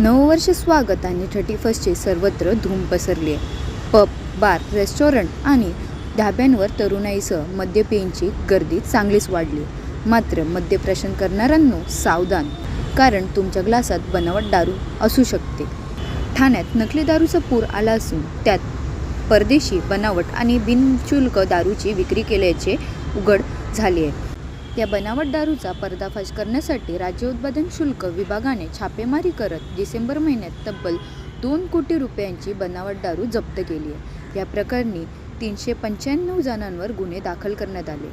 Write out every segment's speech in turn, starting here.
नववर्ष स्वागत आणि थर्टी फर्स्टचे सर्वत्र धूम पसरली. आहे पब बार रेस्टॉरंट आणि ढाब्यांवर तरुणाईसह मद्यपेयांची गर्दी चांगलीच वाढली. मात्र मद्यप्राशन करणाऱ्यांनो सावधान कारण तुमच्या ग्लासात बनावट दारू असू शकते. ठाण्यात नकली दारूचा पूर आला असून त्यात परदेशी बनावट आणि बिनशुल्क दारूची विक्री केल्याचे उघड झाले आहे. या बनावट दारूचा पर्दाफाश करण्यासाठी राज्य उत्पादन शुल्क विभागाने छापेमारी करत डिसेंबर महिन्यात तब्बल दोन कोटी रुपयांची बनावट दारू जप्त केली आहे. या प्रकरणी तीनशे पंच्याण्णव जणांवर गुन्हे दाखल करण्यात आले.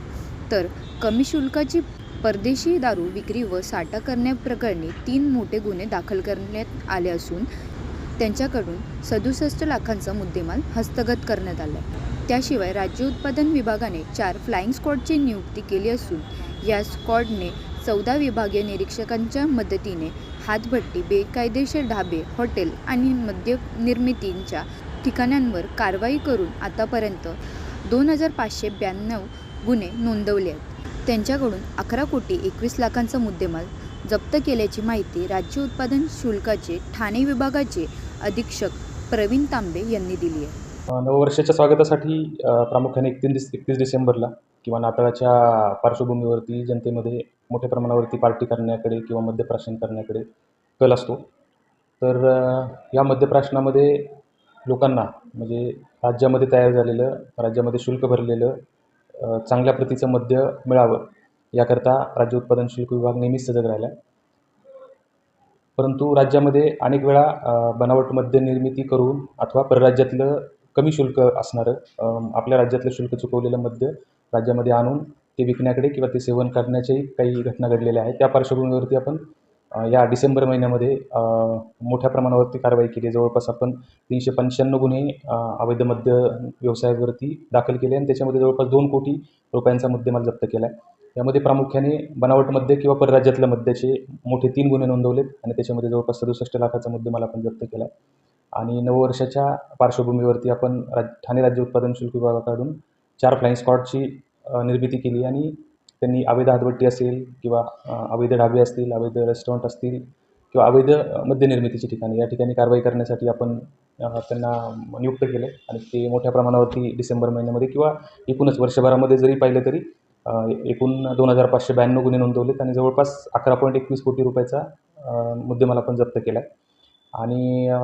तर कमी शुल्काची परदेशी दारू विक्री व साठा करण्याप्रकरणी तीन मोठे गुन्हे दाखल करण्यात आले असून त्यांच्याकडून सदुसष्ट लाखांचा मुद्देमाल हस्तगत करण्यात आला आहे. त्याशिवाय राज्य उत्पादन विभागाने चार फ्लाईंग स्क्वॉडची नियुक्ती केली असून या स्क्वॉडने चौदा विभागीय निरीक्षकांच्या मदतीने हातभट्टी बेकायदेशीर ढाबे हॉटेल आणि मद्य निर्मितींच्या ठिकाणांवर कारवाई करून आतापर्यंत दोन हजार पाचशे ब्याण्णव गुन्हे नोंदवले आहेत. त्यांच्याकडून अकरा कोटी एकवीस लाखांचा मुद्देमाल जप्त केल्याची माहिती राज्य उत्पादन शुल्काचे ठाणे विभागाचे अधीक्षक प्रवीण तांबे यांनी दिली आहे. नववर्षाच्या स्वागतासाठी प्रामुख्याने एकतीस एकतीस डिसेंबरला किंवा नाताळाच्या पार्श्वभूमीवरती जनतेमध्ये मोठ्या प्रमाणावरती पार्टी करण्याकडे किंवा मद्यप्राशन करण्याकडे कल असतो. तर या मद्यप्राशनामध्ये लोकांना म्हणजे राज्यामध्ये तयार झालेलं राज्यामध्ये शुल्क भरलेलं चांगल्या प्रतीचं मद्य मिळावं याकरता राज्य उत्पादन शुल्क विभाग नेहमीच सजग राहिला परंतु राज्यामध्ये अनेक वेळा बनावट मद्य निर्मिती करून अथवा परराज्यातलं कमी शुल्क असणारं आपल्या राज्यातलं शुल्क चुकवलेलं मद्य राज्यामध्ये आणून ते विकण्याकडे किंवा ते सेवन करण्याच्याही काही घटना घडलेल्या आहेत. त्या पार्श्वभूमीवरती आपण या डिसेंबर महिन्यामध्ये मोठ्या प्रमाणावरती कारवाई केली. जवळपास आपण तीनशे पंच्याण्णव गुन्हे अवैध मद्य व्यवसायावरती दाखल केले आणि त्याच्यामध्ये जवळपास दोन कोटी रुपयांचा मुद्देमाल जप्त केला आहे. यामध्ये प्रामुख्याने बनावट मद्य किंवा परराज्यातल्या मद्याचे मोठे तीन गुन्हे नोंदवलेत आणि त्याच्यामध्ये जवळपास सदुसष्ट लाखाचा मुद्देमाल आपण जप्त केला आहे. आणि नववर्षाच्या पार्श्वभूमीवरती आपण राज ठाणे राज्य उत्पादन शुल्क विभागाकडून चार फ्लाईंग स्कॉटची निर्मिती केली आणि त्यांनी अवैध हातभट्टी असेल किंवा अवैध ढाबे असतील अवैध रेस्टॉरंट असतील किंवा अवैध मद्यनिर्मितीची मद्य ठिकाणी या ठिकाणी कारवाई करण्यासाठी आपण त्यांना नियुक्त केले आणि ते मोठ्या प्रमाणावरती डिसेंबर महिन्यामध्ये किंवा एकूणच वर्षभरामध्ये जरी पाहिलं तरी एकूण दोन हजार पाचशे ब्याण्णव गुन्हे नोंदवलेत आणि जवळपास अकरा पॉईंट एकवीस कोटी रुपयाचा अ, मुद्देमाल आपण जप्त केला आहे आणि अ,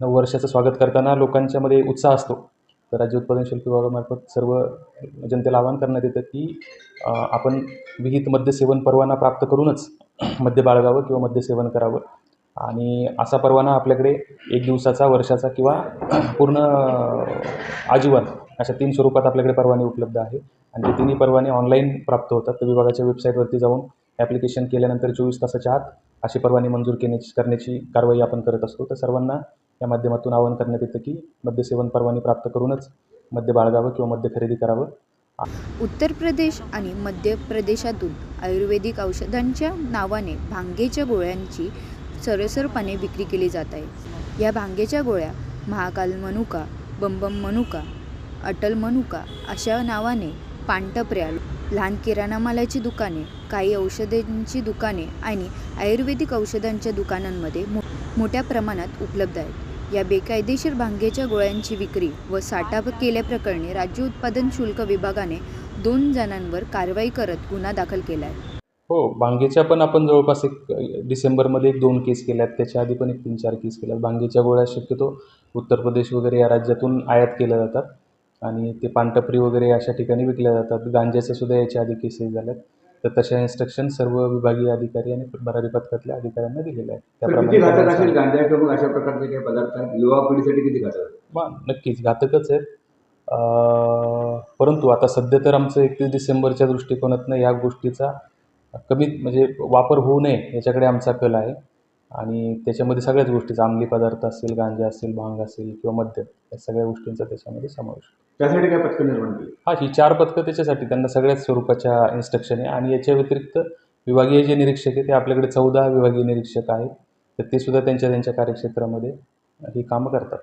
नववर्षाचं स्वागत करताना लोकांच्यामध्ये उत्साह असतो. तर राज्य उत्पादन शुल्क विभागामार्फत सर्व जनतेला आवाहन करण्यात येतं की आपण विहित मद्यसेवन परवाना प्राप्त करूनच मद्य बाळगावं किंवा मद्यसेवन करावं. आणि असा परवाना आपल्याकडे एक दिवसाचा वर्षाचा किंवा पूर्ण आजीवन अशा तीन स्वरूपात आपल्याकडे परवाने उपलब्ध आहे. आणि ते तिन्ही परवाने ऑनलाईन प्राप्त होतात. तर विभागाच्या वेबसाईटवरती जाऊन ॲप्लिकेशन केल्यानंतर चोवीस तासाच्या आत अशी परवाने मंजूर केण्याची करण्याची कारवाई आपण करत असतो. तर सर्वांना या माध्यमातून आवाहन करण्यात येतं की मद्यसेवन परवाने प्राप्त करूनच मद्य बाळगावं किंवा मद्य खरेदी करावं. उत्तर प्रदेश आणि मध्य प्रदेशातून आयुर्वेदिक औषधांच्या नावाने भांगेच्या गोळ्यांची सरसरपणे विक्री केली जात आहे. या भांगेच्या गोळ्या महाकाल मनुका बंबम मनुका अटल मनुका अशा नावाने पानटपऱ्या लहान किराणा मालाची दुकाने काही औषधांची दुकाने आणि आयुर्वेदिक औषधांच्या दुकानांमध्ये मो मोठ्या प्रमाणात उपलब्ध आहेत. या बेकायदेशीर भांगेच्या गोळ्यांची विक्री व साठा केल्याप्रकरणी राज्य उत्पादन शुल्क विभागाने दोन जणांवर कारवाई करत गुन्हा दाखल केला आहे हो भांगेच्या पण आपण जवळपास एक डिसेंबरमध्ये एक दोन केस केल्यात. त्याच्या आधी पण एक तीन चार केस केल्यात. भांगेच्या गोळ्या शक्यतो उत्तर प्रदेश वगैरे या राज्यातून आयात केल्या जातात आणि ते पानटपरी वगैरे अशा ठिकाणी विकल्या जातात. गांज्याच्या सुद्धा याच्या आधी केसेस झाल्यात. तर तशा इन्स्ट्रक्शन सर्व विभागीय अधिकारी आणि भरारी पथकातल्या अधिकाऱ्यांना दिलेल्या आहेत किती घातक असेल. गांजा मग अशा प्रकारचे काही पदार्थ आहेत युवा पिढीसाठी किती घातक आहेत? नक्कीच घातकच आहेत अं, परंतु आता सध्या तर आमचं एकतीस डिसेंबरच्या दृष्टिकोनातनं या गोष्टीचा कमीत म्हणजे वापर होऊ नये याच्याकडे आमचा कल आहे आणि त्याच्यामध्ये सगळ्याच गोष्टीचा अंमली पदार्थ असेल गांजा असेल भांग असेल किंवा मद्य या सगळ्या गोष्टींचा त्याच्यामध्ये समावेश. त्यासाठी काय पथकं निर्माण केली? हा ही चार पथकं त्याच्यासाठी त्यांना सगळ्याच स्वरूपाच्या इन्स्ट्रक्शन आहे. आणि याच्या व्यतिरिक्त विभागीय जे निरीक्षक आहे ते आपल्याकडे चौदा विभागीय निरीक्षक आहेत. तर ते सुद्धा त्यांच्या त्यांच्या कार्यक्षेत्रामध्ये ही कामं करतात.